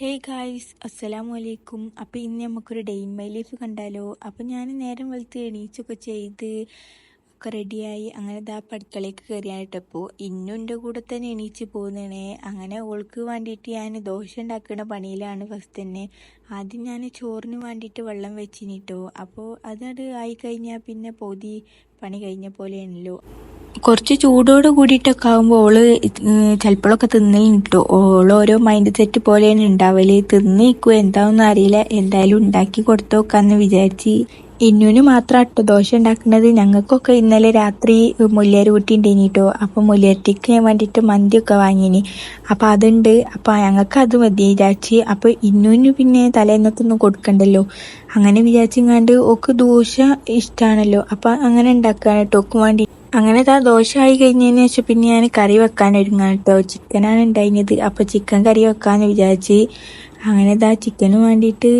Hey guys അസ്സലാമു അലൈക്കും. അപ്പോൾ ഇന്ന് നമുക്കൊരു ഡേ ഇൻ മൈ ലൈഫ് കണ്ടാലോ? അപ്പോൾ ഞാൻ നേരം വെളുത്ത് എണീച്ചൊക്കെ ചെയ്ത് ഒക്കെ റെഡിയായി അങ്ങനെ ഇതാ അടുക്കളയ്ക്ക് കയറിയായിട്ടപ്പോൾ ഇന്നും എന്റെ കൂടെ തന്നെ എണീച്ച് പോകുന്നതാണേ. അങ്ങനെ ഓൾക്ക് വേണ്ടിയിട്ട് ഞാൻ ദോശ ഉണ്ടാക്കുന്ന പണിയിലാണ് ഫസ്റ്റ് തന്നെ. ആദ്യം ഞാൻ ചോറിന് വേണ്ടിയിട്ട് വെള്ളം വെച്ചിനിട്ടോ. അപ്പോൾ അതത് ആയി കഴിഞ്ഞാൽ പിന്നെ പൊതി പണി കഴിഞ്ഞ പോലെയാണല്ലോ. കുറച്ച് ചൂടോട് കൂടിയിട്ടൊക്കെ ആകുമ്പോൾ ഓൾ ചിലപ്പോഴൊക്കെ തിന്നലും കിട്ടും ഓൾ ഓരോ മൈൻഡ് സെറ്റ് പോലെയാണ് ഉണ്ടാവൽ തിന്നിക്കോ എന്താണെന്ന് അറിയില്ല. എന്തായാലും ഉണ്ടാക്കി കൊടുത്തു നോക്കാന്ന് വിചാരിച്ച് ഇന്നുവിന് മാത്രം അട്ടോ ദോശ ഉണ്ടാക്കുന്നത് ഞങ്ങൾക്കൊക്കെ ഇന്നലെ രാത്രി മുല്ലേര് കുട്ടി ഉണ്ടേനിട്ടോ അപ്പം ഞാൻ വേണ്ടിയിട്ട് മന്തിയൊക്കെ വാങ്ങിനി. അപ്പം അതുണ്ട്. അപ്പം ഞങ്ങൾക്ക് അത് മതി വിചാരിച്ച്. അപ്പോൾ ഇന്നുവിന് പിന്നെ തലേന്നത്തൊന്നും കൊടുക്കണ്ടല്ലോ. അങ്ങനെ വിചാരിച്ചിങ്ങാണ്ട് ഓക്ക് ദോശ ഇഷ്ടമാണല്ലോ അപ്പം അങ്ങനെ ഉണ്ടാക്കുകയാണ് കേട്ടോ വേണ്ടി. അങ്ങനെ താ ദോശ ആയി കഴിഞ്ഞതിന് ശേഷം പിന്നെ ഞാൻ കറി വെക്കാൻ ഒരുങ്ങാൻ കേട്ടോ ചിക്കനാണ് ഉണ്ടായിരുന്നത് അപ്പോൾ ചിക്കൻ കറി വെക്കാന്ന് വിചാരിച്ച് അങ്ങനെ താ ചിക്കന് വേണ്ടിയിട്ട്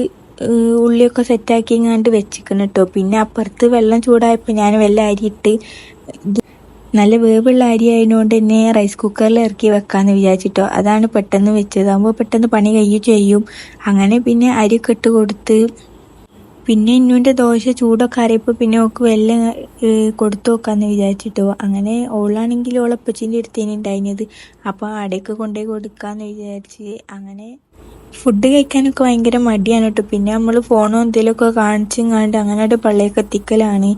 ഉള്ളിയൊക്കെ സെറ്റാക്കി ഇങ്ങാണ്ട് വെച്ചിക്കണം കേട്ടോ പിന്നെ അപ്പുറത്ത് വെള്ളം ചൂടായപ്പോൾ ഞാൻ വെള്ളം അരിയിട്ട് നല്ല വേവുള്ള അരി ആയതുകൊണ്ട് തന്നെ റൈസ് കുക്കറിൽ ഇറക്കി വെക്കാന്ന് വിചാരിച്ചിട്ടോ അതാണ് പെട്ടെന്ന് വെച്ചത്. അതാകുമ്പോൾ പെട്ടെന്ന് പണി കഴിയുകയും ചെയ്യും. അങ്ങനെ പിന്നെ അരി ഇട്ട് കൊടുത്ത് പിന്നെ ഇന്നുവിന്റെ ദോശ ചൂടൊക്കെ അറിയപ്പോൾ പിന്നെ ഓക്ക് വെല്ലം കൊടുത്തു നോക്കാന്ന് വിചാരിച്ചിട്ടോ അങ്ങനെ ഓളാണെങ്കിൽ ഓളപ്പച്ചിന്റെ അടുത്തേന് ഉണ്ടായിരുന്നത് അപ്പോൾ അടയൊക്കെ കൊണ്ടുപോയി കൊടുക്കാന്ന് വിചാരിച്ച് അങ്ങനെ ഫുഡ് കഴിക്കാനൊക്കെ ഭയങ്കര മടിയാണ് കേട്ടോ. പിന്നെ നമ്മൾ ഫോണോ എന്തെങ്കിലുമൊക്കെ കാണിച്ചെങ്ങാണ്ട് അങ്ങനെയായിട്ട് പള്ളിയൊക്കെ എത്തിക്കലാണ്.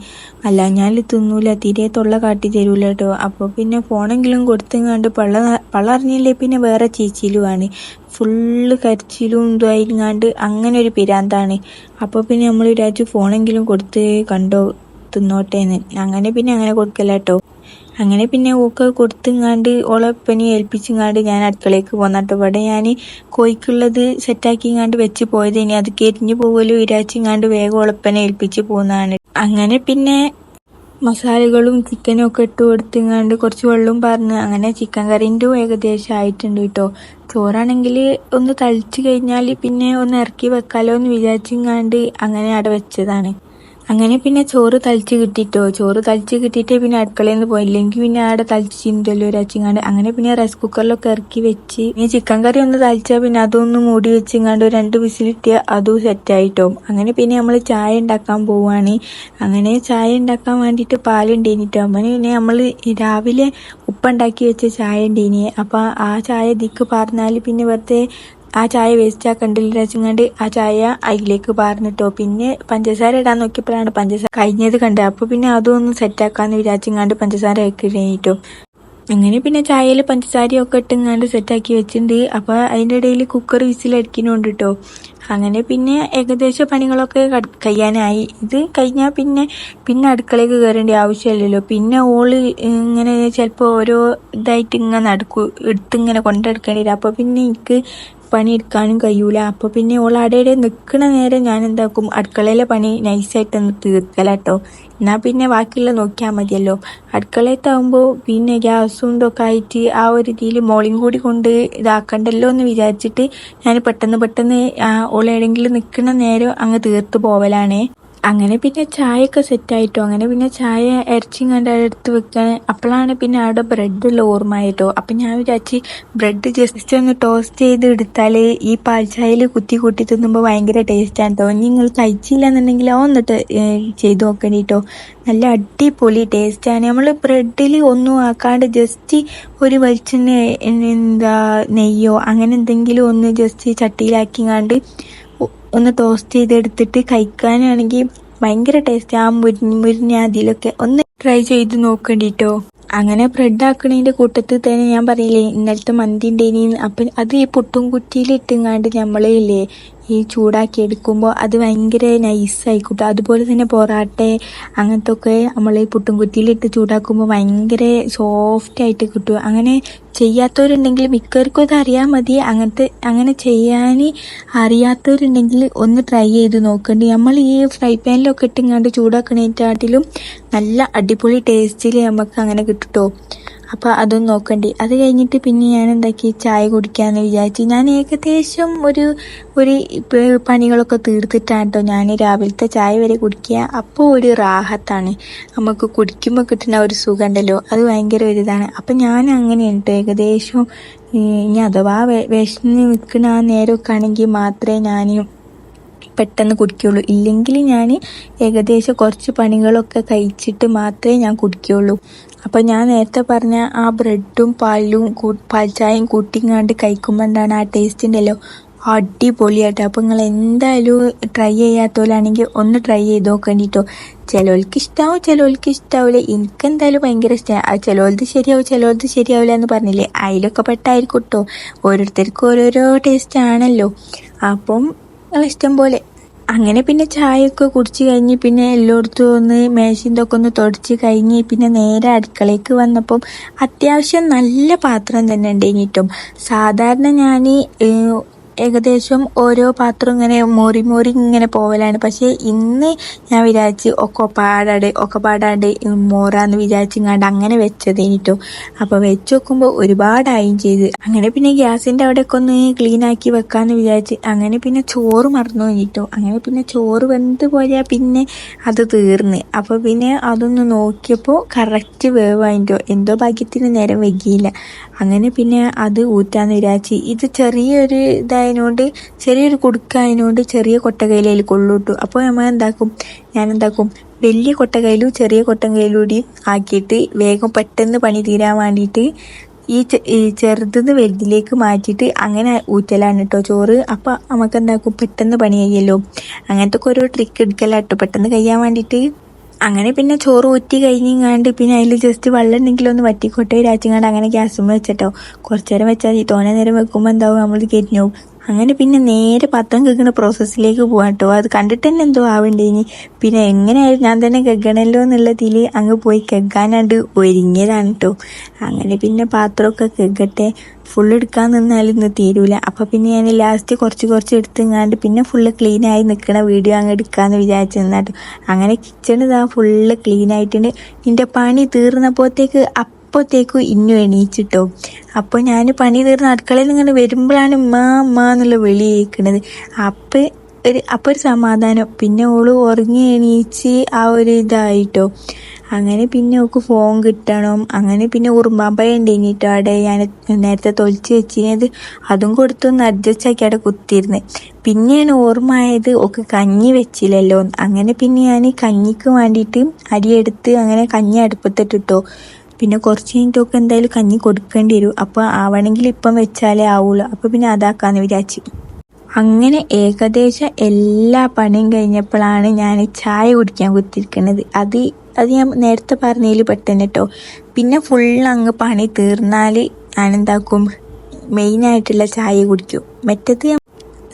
അല്ല ഞാൻ തിന്നൂല തീരെ തൊള്ള കാട്ടി തരൂല കേട്ടോ. അപ്പോൾ പിന്നെ ഫോണെങ്കിലും കൊടുത്തെങ്ങാണ്ട് പള്ള പള്ള അറിഞ്ഞില്ലേ പിന്നെ വേറെ ചീച്ചിലുമാണ് ഫുള്ള് കരിച്ചിലും ഇതായിങ്ങാണ്ട് അങ്ങനെ ഒരു പിരാന്താണ്. അപ്പോൾ പിന്നെ നമ്മൾ വിചാരിച്ചു ഫോണെങ്കിലും കൊടുത്ത് കണ്ടോ തിന്നോട്ടേന്ന്. അങ്ങനെ പിന്നെ അങ്ങനെ കൊടുക്കല കേട്ടോ അങ്ങനെ പിന്നെ ഓക്ക് കൊടുത്തുങ്ങാണ്ട് ഓളെ പനി ഏൽപ്പിച്ചിങ്ങാണ്ട് ഞാൻ അടുക്കളയ്ക്ക് പോന്നിട്ട്. ഇവിടെ ഞാൻ കോയിക്കുള്ളത് സെറ്റാക്കിങ്ങാണ്ട് വെച്ച് പോയത്. ഇനി അത് കരിഞ്ഞു പോകലും ഇരാച്ചിങ്ങാണ്ട് വേഗം ഓളപ്പനെ ഏൽപ്പിച്ച് പോകുന്നതാണ് അങ്ങനെ പിന്നെ മസാലകളും ചിക്കനും ഒക്കെ ഇട്ട് കൊടുത്തിങ്ങാണ്ട് കുറച്ച് വെള്ളവും പറഞ്ഞ് അങ്ങനെ ചിക്കൻ കറീന്റെ ഏകദേശം ആയിട്ടുണ്ട് കേട്ടോ. ചോറാണെങ്കിൽ ഒന്ന് തളിച്ച് കഴിഞ്ഞാൽ പിന്നെ ഒന്ന് ഇറക്കി വെക്കാലോ എന്ന് വിചാരിച്ചിങ്ങാണ്ട് അങ്ങനെ അവിടെ വെച്ചതാണ്. അങ്ങനെ പിന്നെ ചോറ് തളിച്ച് കിട്ടിയിട്ടോ ചോറ് തളിച്ച് കിട്ടിയിട്ട് പിന്നെ അടുക്കളയിൽ നിന്ന് പോയില്ലെങ്കിൽ പിന്നെ ആടെ തളിച്ച് ചിന്തല്ലോ അച്ചിങ്ങാണ്ട് അങ്ങനെ പിന്നെ റൈസ് കുക്കറിലൊക്കെ ഇറക്കി വെച്ച്. ഇനി ചിക്കൻ കറി ഒന്ന് തളിച്ചാൽ പിന്നെ അതൊന്ന് മൂടി വെച്ചിങ്ങാണ്ട് രണ്ട് വിസിലിട്ടിയ അതും സെറ്റായിട്ടോ അങ്ങനെ പിന്നെ നമ്മൾ ചായ ഉണ്ടാക്കാൻ പോവാണ്. അങ്ങനെ ചായ ഉണ്ടാക്കാൻ വേണ്ടിയിട്ട് പാലുണ്ടേനിട്ടോ അങ്ങനെ പിന്നെ നമ്മൾ രാവിലെ ഉപ്പുണ്ടാക്കി വെച്ച ചായ ഉണ്ടേനി അപ്പം ആ ചായ ദിക്ക് പറഞ്ഞാൽ പിന്നെ വെറുതെ ആ ചായ വേസ്റ്റ് ആക്കണ്ടില്ല വെച്ചങ്ങാണ്ട് ആ ചായ അതിലേക്ക് പാർന്നിട്ടോ. പിന്നെ പഞ്ചസാര ഇടാൻ നോക്കിയപ്പോഴാണ് പഞ്ചസാര കഴിഞ്ഞത് കണ്ടത്. അപ്പോൾ പിന്നെ അതും ഒന്ന് സെറ്റാക്കാന്ന് വിചാരിച്ചങ്ങാണ്ട് പഞ്ചസാര ഇട്ടിട്ടോ അങ്ങനെ പിന്നെ ചായയിൽ പഞ്ചസാരയൊക്കെ ഇട്ടിങ്ങാണ്ട് സെറ്റാക്കി വെച്ചിട്ടുണ്ട്. അപ്പോൾ അതിന്റെ ഇടയിൽ കുക്കർ വിസിലടിക്കുന്നുണ്ട് കേട്ടോ അങ്ങനെ പിന്നെ ഏകദേശം പണികളൊക്കെ കഴിയാനായി ഇത് കഴിഞ്ഞാൽ പിന്നെ പിന്നെ അടുക്കളയ്ക്ക് കയറേണ്ട ആവശ്യമില്ലല്ലോ. പിന്നെ ഓൾ ഇങ്ങനെ ചിലപ്പോൾ ഓരോ ഇതായിട്ട് ഇങ്ങനെ നടക്കൂ എടുത്തിങ്ങനെ കൊണ്ടെടുക്കേണ്ടി വരും. അപ്പോൾ പിന്നെ എനിക്ക് പണിയെടുക്കാനും കഴിയൂല. അപ്പോൾ പിന്നെ ഓൾ അടയുടെ നിൽക്കണ നേരം ഞാൻ എന്താക്കും അടുക്കളയിലെ പണി നൈസായിട്ട് ഒന്ന് തീർക്കല കേട്ടോ പിന്നെ ബാക്കിയുള്ള നോക്കിയാൽ മതിയല്ലോ. അടുക്കളയത്താകുമ്പോൾ പിന്നെ ഗ്യാസും ഇതൊക്കെ ആയിട്ട് ആ ഒരു ഇതിൽ മോളിയും കൂടി കൊണ്ട് ഇതാക്കണ്ടല്ലോ എന്ന് വിചാരിച്ചിട്ട് ഞാൻ പെട്ടെന്ന് പെട്ടെന്ന് ഓൾ എവിടെയെങ്കിലും നിൽക്കുന്ന നേരം അങ്ങ് തീർത്ത് പോവലാണേ. അങ്ങനെ പിന്നെ ചായയൊക്കെ സെറ്റായിട്ടോ? അങ്ങനെ പിന്നെ ചായ ഇറച്ചിയും കണ്ട് എടുത്ത് വെക്കാൻ. അപ്പോഴാണ് പിന്നെ അവിടെ ബ്രെഡ് ലോർമായിട്ടോ അപ്പം ഞാൻ വിചാരിച്ച് ബ്രെഡ് ജസ്റ്റ് ഒന്ന് ടോസ്റ്റ് ചെയ്ത് എടുത്താൽ ഈ പാൽച്ചായയിൽ ചായയിൽ കുത്തി കൂട്ടി തിന്നുമ്പോൾ ഭയങ്കര ടേസ്റ്റാണ് കേട്ടോ നിങ്ങൾ കഴിച്ചില്ല എന്നുണ്ടെങ്കിൽ ഒന്നിട്ട് ചെയ്ത് നോക്കണിട്ടോ നല്ല അടിപൊളി ടേസ്റ്റാണ് നമ്മൾ ബ്രെഡിൽ ഒന്നും ആക്കാണ്ട് ജസ്റ്റ് ഒരു വെളിച്ചെണ്ണ എന്താ നെയ്യോ അങ്ങനെ എന്തെങ്കിലും ഒന്ന് ജസ്റ്റ് ചട്ടിയിലാക്കിങ്ങാണ്ട് ഒന്ന് ടോസ്റ്റ് ചെയ്തെടുത്തിട്ട് കഴിക്കാനാണെങ്കിൽ ഭയങ്കര ടേസ്റ്റ് ആ മുരിഞ്ഞ് മുരിഞ്ഞ അതിലൊക്കെ ഒന്ന് ട്രൈ ചെയ്ത് നോക്കണ്ടിട്ടോ. അങ്ങനെ ബ്രെഡ് ആക്കണതിന്റെ കൂട്ടത്തിൽ തന്നെ ഞാൻ പറയില്ലേ ഇന്നലത്തെ മന്തി ഉണ്ടേനി അപ്പം അത് ഈ പുട്ടും നമ്മളേ നമ്മളില്ലേ ഈ ചൂടാക്കി എടുക്കുമ്പോൾ അത് ഭയങ്കര നൈസായിക്കോട്ടെ അതുപോലെ തന്നെ പൊറാട്ട അങ്ങനത്തെ ഒക്കെ നമ്മൾ പുട്ടും കുറ്റിയിലിട്ട് ചൂടാക്കുമ്പോൾ ഭയങ്കര സോഫ്റ്റായിട്ട് കിട്ടും. അങ്ങനെ ചെയ്യാത്തവരുണ്ടെങ്കിൽ മിക്കവർക്കും അത് അറിയാൻ മതി. അങ്ങനത്തെ അങ്ങനെ ചെയ്യാൻ അറിയാത്തവരുണ്ടെങ്കിൽ ഒന്ന് ട്രൈ ചെയ്ത് നോക്കണ്ട. നമ്മൾ ഈ ഫ്രൈ പാനിലൊക്കെ ഇട്ടിങ്ങാണ്ട് ചൂടാക്കണേറ്റാട്ടിലും നല്ല അടിപൊളി ടേസ്റ്റിൽ നമുക്ക് അങ്ങനെ കിട്ടുട്ടോ. അപ്പോൾ അതൊന്നും നോക്കണ്ടി. അത് കഴിഞ്ഞിട്ട് പിന്നെ ഞാൻ എന്താക്കി ചായ കുടിക്കാമെന്ന് വിചാരിച്ചു. ഞാൻ ഏകദേശം ഒരു ഒരു പണികളൊക്കെ തീർത്തിട്ടാണ് കേട്ടോ ഞാൻ രാവിലത്തെ ചായ വരെ കുടിക്കുക. അപ്പോൾ ഒരു റാഹത്താണ്. നമുക്ക് കുടിക്കുമ്പോൾ കിട്ടുന്ന ഒരു സുഖം ഉണ്ടല്ലോ അത് ഭയങ്കര ഒരു ഇതാണ് അപ്പം ഞാൻ അങ്ങനെ ഉണ്ട് ഏകദേശം ഇനി അഥവാ വിശന്ന് നിൽക്കുന്ന ആ നേരമൊക്കെ ആണെങ്കിൽ മാത്രമേ ഞാൻ പെട്ടെന്ന് കുടിക്കുള്ളൂ ഇല്ലെങ്കിൽ ഞാൻ ഏകദേശം കുറച്ച് പണികളൊക്കെ കഴിച്ചിട്ട് മാത്രമേ ഞാൻ കുടിക്കുകയുള്ളൂ. അപ്പോൾ ഞാൻ നേരത്തെ പറഞ്ഞ ആ ബ്രെഡും പാലും പാൽച്ചായയും കൂട്ടിങ്ങാണ്ട് കഴിക്കുമ്പോൾ എന്താണ് ആ ടേസ്റ്റ് ഉണ്ടല്ലോ? അടിപൊളിയായിട്ട് അപ്പോൾ നിങ്ങൾ എന്തായാലും ട്രൈ ചെയ്യാത്തവരാണെങ്കിൽ ഒന്ന് ട്രൈ ചെയ്ത് നോക്കേണ്ടിട്ടോ ചിലവർക്ക് ഇഷ്ടാവും ചിലവർക്ക് ഇഷ്ടാവില്ല എനിക്ക് എന്തായാലും ഭയങ്കര ഇഷ്ടമാണ് ആ ചിലവർക്ക് ശരിയാവും ചിലവർക്ക് ശരിയാവില്ല എന്ന് പറഞ്ഞില്ലേ? അതിലൊക്കെ പെട്ടായിരിക്കും കേട്ടോ ഓരോരുത്തർക്കും ഓരോരോ ടേസ്റ്റ് ആണല്ലോ. അപ്പം നിങ്ങൾ ഇഷ്ടം പോലെ. അങ്ങനെ പിന്നെ ചായയൊക്കെ കുടിച്ച് കഴിഞ്ഞ് പിന്നെ എല്ലായിടത്തും ഒന്ന് മേശിന്റെയൊക്കെ ഒന്ന് തുടച്ച് കഴിഞ്ഞ് പിന്നെ നേരെ അടുക്കളയ്ക്ക് വന്നപ്പം അത്യാവശ്യം നല്ല പാത്രം തന്നെ ഉണ്ടെങ്കിട്ടും സാധാരണ ഞാൻ ഏകദേശം ഓരോ പാത്രം ഇങ്ങനെ മോറി മോറി ഇങ്ങനെ പോവലാണ്. പക്ഷേ ഇന്ന് ഞാൻ വിചാരിച്ച് ഒക്കെ പാടാണ്ട് ഒക്കെ പാടാണ്ട് മോറാന്ന് വിചാരിച്ചിങ്ങാണ്ട് അങ്ങനെ വെച്ചതേനിട്ടോ അപ്പോൾ വെച്ച് നോക്കുമ്പോൾ ഒരുപാടായും ചെയ്ത്. അങ്ങനെ പിന്നെ ഗ്യാസിന്റെ അവിടെയൊക്കെ ഒന്ന് ക്ലീൻ ആക്കി വെക്കാന്ന് വിചാരിച്ച് അങ്ങനെ പിന്നെ ചോറ് മറന്നു കഴിഞ്ഞിട്ടോ അങ്ങനെ പിന്നെ ചോറ് വെന്ത് പോയാൽ പിന്നെ അത് തീർന്ന്. അപ്പോൾ പിന്നെ അതൊന്ന് നോക്കിയപ്പോൾ കറക്റ്റ് വേവായിട്ടോ എന്തോ ഭാഗ്യത്തിന് നേരം വൈകിയില്ല. അങ്ങനെ പിന്നെ അത് ഊറ്റാന്ന് വിചാരിച്ച്. ഇത് ചെറിയൊരു ഇതായതുകൊണ്ട് ചെറിയൊരു കുടുക്കായതുകൊണ്ട് ചെറിയ കൊട്ടകയിലയിൽ കൊള്ളൂട്ടു. അപ്പോൾ നമ്മൾ എന്താക്കും? ഞാൻ എന്താക്കും വലിയ കൊട്ടകയിലും ചെറിയ കൊട്ടകയിലും കൂടി ആക്കിയിട്ട് വേഗം പെട്ടെന്ന് പണി തീരാൻ വേണ്ടിയിട്ട് ഈ ചെറുതെന്ന് വലുതിലേക്ക് മാറ്റിയിട്ട് അങ്ങനെ ഊറ്റലാണ് കേട്ടോ ചോറ്. അപ്പോൾ നമുക്ക് എന്താക്കും പെട്ടെന്ന് പണി കഴിയല്ലോ അങ്ങനത്തെ ഒക്കെ ഓരോ ട്രിക്ക് എടുക്കലാട്ടോ. പെട്ടെന്ന് കഴിയാൻ വേണ്ടിയിട്ട്. അങ്ങനെ പിന്നെ ചോറ് ഊറ്റി കഴിഞ്ഞിങ്ങാണ്ട് പിന്നെ അതിൽ ജസ്റ്റ് വെള്ളം ഉണ്ടെങ്കിലും ഒന്ന് വറ്റിക്കോട്ടെ രാജ്യങ്ങാണ്ട് അങ്ങനെ ഗ്യാസും വെച്ചിട്ടോ. കുറച്ച് നേരം വെച്ചാൽ തോനെ നേരം വെക്കുമ്പോൾ എന്താവും? നമ്മൾ കരിഞ്ഞു അങ്ങനെ പിന്നെ നേരെ പത്രം കേൾക്കുന്ന പ്രോസസ്സിലേക്ക് പോകാം കേട്ടോ അത് കണ്ടിട്ട് തന്നെ എന്തോ ആവണ്ടേ ഇനി. പിന്നെ എങ്ങനെയായിരുന്നു ഞാൻ തന്നെ കേൾക്കണല്ലോ എന്നുള്ളതിൽ അങ്ങ് പോയി കേൾക്കാനായിട്ട് ഒരുങ്ങിയതാണ് കേട്ടോ അങ്ങനെ പിന്നെ പാത്രമൊക്കെ കേൾക്കട്ടെ ഫുൾ എടുക്കാൻ നിന്നാലും ഇന്ന് തീരൂല. അപ്പോൾ പിന്നെ ഞാൻ ലാസ്റ്റ് കുറച്ച് കുറച്ച് എടുത്തിങ്ങാണ്ട് പിന്നെ ഫുള്ള് ക്ലീനായി നിൽക്കണ വീഡിയോ അങ്ങ് എടുക്കാമെന്ന് വിചാരിച്ചു നിന്നാട്ടോ. അങ്ങനെ കിച്ചൺ ഇതാ ഫുള്ള് ക്ലീനായിട്ടുണ്ട് നിന്റെ പണി തീർന്നപ്പോഴത്തേക്ക് അപ്പോഴത്തേക്കും ഇന്നു എണീച്ചിട്ടോ. അപ്പോൾ ഞാൻ പണി തീർന്ന് അടുക്കളയിൽ ഇങ്ങനെ വരുമ്പോഴാണ് മാ മാ എന്നുള്ള വിളി കേൾക്കുന്നത് അപ്പം ഒരു അപ്പോൾ ഒരു സമാധാനം. പിന്നെ ഓൾ ഉറങ്ങി എണീച്ച് ആ ഒരു ഇതായിട്ടോ. അങ്ങനെ പിന്നെ ഓക്ക് ഫോൺ കിട്ടണം. അങ്ങനെ പിന്നെ ഉറുമ്പാമ്പഴം ഉണ്ടെങ്കിട്ടോ അവിടെ ഞാൻ നേരത്തെ തൊലിച്ച് വെച്ചിരുന്നത്. അതും കൊടുത്തൊന്ന് അഡ്ജസ്റ്റ് ആക്കി അവിടെ കുത്തിയിരുന്ന്. പിന്നെയാണ് ഓർമ്മ ആയത് ഓക്ക് കഞ്ഞി വെച്ചില്ലല്ലോ. അങ്ങനെ പിന്നെ ഞാൻ കഞ്ഞിക്ക് വേണ്ടിയിട്ട് അരിയെടുത്ത് അങ്ങനെ കഞ്ഞി അടുപ്പത്തിട്ടിട്ടോ. പിന്നെ കുറച്ച് കഴിഞ്ഞിട്ടൊക്കെ എന്തായാലും കഞ്ഞി കൊടുക്കേണ്ടി വരും. അപ്പോൾ ആവണമെങ്കിൽ ഇപ്പം വെച്ചാലേ ആവുള്ളൂ. അപ്പോൾ പിന്നെ അതാക്കാന്ന് വിചാരിച്ചു. അങ്ങനെ ഏകദേശം എല്ലാ പണിയും കഴിഞ്ഞപ്പോഴാണ് ഞാൻ ചായ കുടിക്കാൻ കുത്തിരിക്കുന്നത് അത് അത് ഞാൻ നേരത്തെ പറഞ്ഞതിൽ പെട്ടെന്ന് കേട്ടോ. പിന്നെ ഫുൾ അങ്ങ് പണി തീർന്നാൽ ഞാൻ എന്താക്കും മെയിനായിട്ടുള്ള ചായ കുടിക്കും. മറ്റത്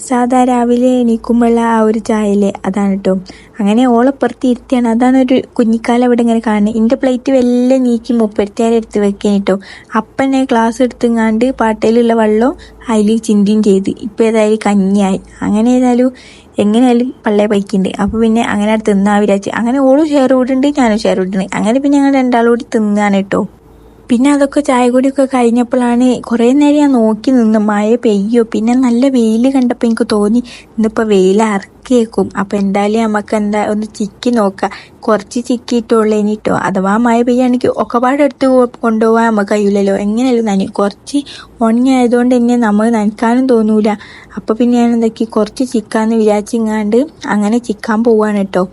സാധാ രാവിലെ എണീക്കുമ്പോഴുള്ള ആ ഒരു ചായയിലെ അതാണ് കേട്ടോ അങ്ങനെ ഓളപ്പുറത്ത് ഇരുത്തിയാണ്. അതാണ് ഒരു കുഞ്ഞിക്കാലം ഇവിടെ ഇങ്ങനെ കാണുന്നത്. എന്റെ പ്ലേറ്റ് വല്ല നീക്കി മുപ്പരത്തിയാരെ എടുത്ത് വെക്കാൻ കേട്ടോ അപ്പനെ ക്ലാസ് എടുത്തുങ്ങാണ്ട് പാട്ടയിലുള്ള വെള്ളം അതിൽ ചിന്തിയും ചെയ്ത്. ഇപ്പം ഏതായാലും കഞ്ഞിയായി. അങ്ങനെ ഏതായാലും എങ്ങനെയായാലും പള്ളേ പൈക്കുണ്ട് അപ്പോൾ പിന്നെ അങ്ങനെ തിന്നാ വിചാരിച്ച്. അങ്ങനെ ഓളും ഷെയർ വിടുന്നുണ്ട് ഞാനും ഷെയർ വിടുന്നുണ്ട് അങ്ങനെ പിന്നെ ഞങ്ങൾ രണ്ടാളും കൂടി തിന്നാണ് കേട്ടോ പിന്നെ അതൊക്കെ ചായ കുടിയൊക്കെ കഴിഞ്ഞപ്പോഴാണ് കുറേ നേരം ഞാൻ നോക്കി നിന്ന് മഴ പെയ്യോ. പിന്നെ നല്ല വെയിൽ കണ്ടപ്പോൾ എനിക്ക് തോന്നി ഇന്നിപ്പോൾ വെയിൽ ഇറക്കിയേക്കും അപ്പോൾ എന്തായാലും നമുക്ക് എന്താ ഒന്ന് ചിക്കി നോക്കാം. കുറച്ച് ചിക്കിയിട്ടുള്ളൂ ഇനിട്ടോ അഥവാ മഴ പെയ്യാണെങ്കിൽ ഒക്കെപാട് എടുത്ത് കൊണ്ടുപോകാൻ നമുക്ക് കഴിയില്ലല്ലോ എങ്ങനെയല്ലോ നനി കുറച്ച് ഉണങ്ങിയായതുകൊണ്ട് തന്നെ നമ്മൾ നനക്കാനും തോന്നൂല. അപ്പോൾ പിന്നെ ഞാൻ എന്താക്കി? കുറച്ച് ചിക്കാന്ന് വിചാരിച്ചിങ്ങാണ്ട് അങ്ങനെ ചിക്കാൻ പോവാണ് കേട്ടോ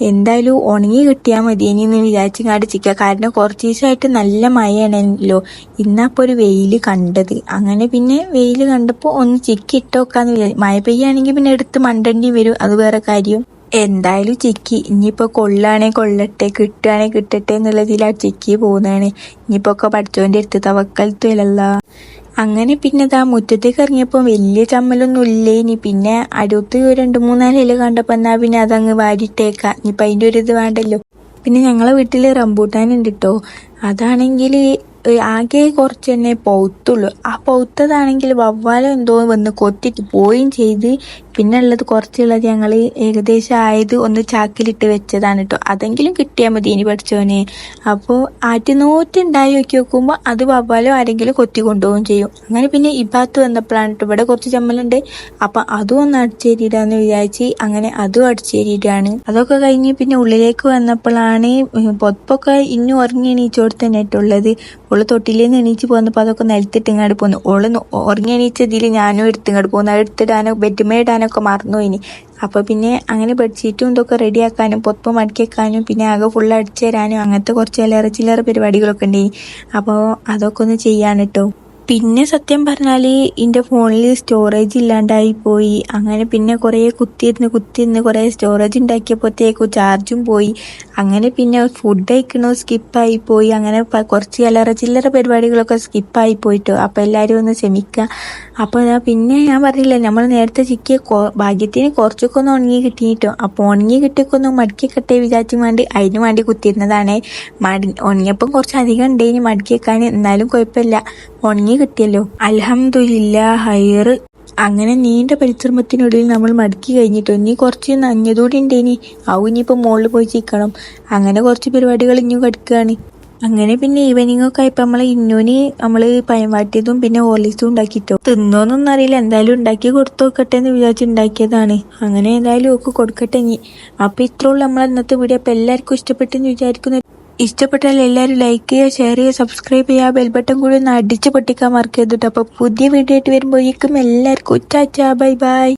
എന്തായാലും ഉണങ്ങി കിട്ടിയാൽ മതി ഇനി ഒന്ന് വിചാരിച്ചിങ്ങാണ്ട് ചിക്കുക കാരണം കുറച്ച് ദിവസമായിട്ട് നല്ല മഴയാണല്ലോ. ഇന്നപ്പോൾ ഒരു വെയിൽ കണ്ടത്. അങ്ങനെ പിന്നെ വെയിൽ കണ്ടപ്പോൾ ഒന്ന് ചിക്കി ഇട്ട് വെക്കാന്ന് വിചാരിച്ചു മഴ പെയ്യാണെങ്കിൽ പിന്നെ എടുത്ത് മണ്ടണ്ടി വരും. അത് വേറെ കാര്യം. എന്തായാലും ചിക്കി. ഇനിയിപ്പോൾ കൊള്ളാണേ കൊള്ളട്ടെ കിട്ടുകയാണെ കിട്ടട്ടെ എന്നുള്ളതിലാ ചിക്കി പോകുന്നതാണ്. ഇനിയിപ്പോൾ ഒക്കെ പഠിച്ചോന്റെ അടുത്ത് തവക്കലത്തുമല്ല അങ്ങനെ പിന്നെ ദാ മുറ്റത്തേക്ക് ഇറങ്ങിയപ്പോൾ വലിയ ചമ്മലൊന്നും ഇല്ലേ? ഇനി പിന്നെ അടുത്ത് രണ്ട് മൂന്നാൽ ഇല കണ്ടപ്പോൾ എന്നാ പിന്നെ അതങ്ങ് വാരിട്ടേക്കാം. ഇനിയിപ്പോൾ അതിന്റെ ഒരു ഇത് വേണ്ടല്ലോ. പിന്നെ ഞങ്ങളെ വീട്ടിൽ റംബൂട്ടാൻ ഉണ്ട് കേട്ടോ അതാണെങ്കിൽ ആകെ കുറച്ച് തന്നെ പൗത്തുള്ളൂ. ആ പൗത്തതാണെങ്കിൽ വവ്വാലം എന്തോ വന്ന് കൊത്തിട്ട് പോയും ചെയ്ത് പിന്നെ ഉള്ളത് കുറച്ചുള്ളത് ഞങ്ങൾ ഏകദേശം ആയത് ഒന്ന് ചാക്കിലിട്ട് വെച്ചതാണ് കേട്ടോ അതെങ്കിലും കിട്ടിയാൽ മതി ഇനി പഠിച്ചോനെ അപ്പോൾ ആറ്റുനൂറ്റുണ്ടായി നോക്കി നോക്കുമ്പോൾ അത് വവ്വാലോ ആരെങ്കിലും കൊത്തി കൊണ്ടുപോകും ചെയ്യും. അങ്ങനെ പിന്നെ ഇബാത്ത് വന്നപ്പോഴാണ് കേട്ടോ ഇവിടെ കുറച്ച് ചമ്മലുണ്ട്. അപ്പം അതും ഒന്ന് അടിച്ചേരിയിടാന്ന് വിചാരിച്ച് അങ്ങനെ അതും അടിച്ചേരിയിടാണ് അതൊക്കെ കഴിഞ്ഞ് പിന്നെ ഉള്ളിലേക്ക് വന്നപ്പോഴാണ് പൊത്തൊക്കെ ഇന്നും ഉറങ്ങി എണീച്ചോട് തന്നെ ആയിട്ടുള്ളത് ഓൾ തൊട്ടിലേന്ന് എണീച്ച് പോന്നപ്പോൾ അതൊക്കെ നിലത്തിട്ട് ഇങ്ങോട്ട് പോന്നു. ഓൾ നോ- ഉറങ്ങി എണീച്ചതിൽ ഞാനും എടുത്തിങ്ങോട്ട് പോകുന്നു പോന്നു. അത് എടുത്തിടാനോ ഇടാനൊക്കെ മറന്നു ഇനി. അപ്പോൾ പിന്നെ അങ്ങനെ ബെഡ്ഷീറ്റും ഇതൊക്കെ റെഡിയാക്കാനും പൊത്ത് മടക്കി വെക്കാനും പിന്നെ ആകെ ഫുൾ അടിച്ചു തരാനും അങ്ങനത്തെ കുറച്ച് ചില്ലറ ചില്ലറ പരിപാടികളൊക്കെ ഉണ്ടായി അപ്പോൾ അതൊക്കെ ഒന്ന് ചെയ്യാൻ കേട്ടോ പിന്നെ സത്യം പറഞ്ഞാൽ എന്റെ ഫോണിൽ സ്റ്റോറേജ് ഇല്ലാണ്ടായി പോയി. അങ്ങനെ പിന്നെ കുറേ കുത്തിയിരുന്ന് കുത്തിയിരുന്ന് കുറേ സ്റ്റോറേജ് ഉണ്ടാക്കിയപ്പോഴത്തേക്കും ചാർജും പോയി. അങ്ങനെ പിന്നെ ഫുഡ് കഴിക്കണോ സ്കിപ്പായി പോയി. അങ്ങനെ കുറച്ച് ചില്ലറ ചില്ലറ പരിപാടികളൊക്കെ സ്കിപ്പായി പോയിട്ടോ. അപ്പോൾ എല്ലാവരും ഒന്ന് ക്ഷമിക്കുക അപ്പോൾ ഞാൻ പിന്നെ ഞാൻ പറഞ്ഞില്ല നമ്മൾ നേരത്തെ ചിക്കിയ ഭാഗ്യത്തിന് കുറച്ചൊക്കെ ഒന്ന് ഉണങ്ങി കിട്ടിയിട്ടോ അപ്പോൾ ഉണങ്ങി കിട്ടിയൊക്കെ ഒന്ന് മടക്കി കെട്ടേ വിചാരിച്ചു വേണ്ടി അതിന് വേണ്ടി കുത്തിയിരുന്നതാണ്. മടി ഉണങ്ങിയപ്പം കുറച്ച് അധികം ഉണ്ടേനി മടക്കി വെക്കാൻ എന്നാലും കുഴപ്പമില്ല ഉണങ്ങി കിട്ടിയല്ലോ. അലഹമില്ല ഹയർ അങ്ങനെ നീണ്ട പരിശ്രമത്തിനൊടുവിൽ നമ്മൾ മടക്കി കഴിഞ്ഞിട്ടോ? നീ കുറച്ച് നനഞ്ഞതോടെ ഉണ്ട് ഇനി അവ ഇനിയിപ്പോൾ മുകളിൽ പോയി ചിക്കണം. അങ്ങനെ കുറച്ച് പരിപാടികൾ ഇനിയും കിടക്കുകയാണ് അങ്ങനെ പിന്നെ ഈവനിങ് ഒക്കെ ആയപ്പോ നമ്മൾ ഇന്നൂന് നമ്മൾ പയൻവാട്ടിയതും പിന്നെ ഹോർലിക്സും ഉണ്ടാക്കിട്ടോ. തിന്നോന്നൊന്നും അറിയില്ല. എന്തായാലും ഉണ്ടാക്കി കൊടുത്തു നോക്കട്ടെ എന്ന് വിചാരിച്ച് ഉണ്ടാക്കിയതാണ്. അങ്ങനെ എന്തായാലും ഒക്കെ കൊടുക്കട്ടെ നീ അപ്പൊ ഇത്രയുള്ള നമ്മൾ ഇന്നത്തെ വീഡിയോ അപ്പൊ എല്ലാവർക്കും ഇഷ്ടപ്പെട്ടെന്ന് വിചാരിക്കുന്നു. ഇഷ്ടപ്പെട്ടാൽ എല്ലാവരും ലൈക്ക് ചെയ്യുക ഷെയർ ചെയ്യുക സബ്സ്ക്രൈബ് ചെയ്യുക ബെൽബട്ടൺ കൂടി ഒന്ന് അടിച്ച് പൊട്ടിക്കാൻ മാർക്ക് ചെയ്തിട്ട് അപ്പോൾ പുതിയ വീഡിയോ ആയിട്ട് വരുമ്പോഴേക്കും എല്ലാവർക്കും ഉച്ചാച്ച ബൈ ബൈ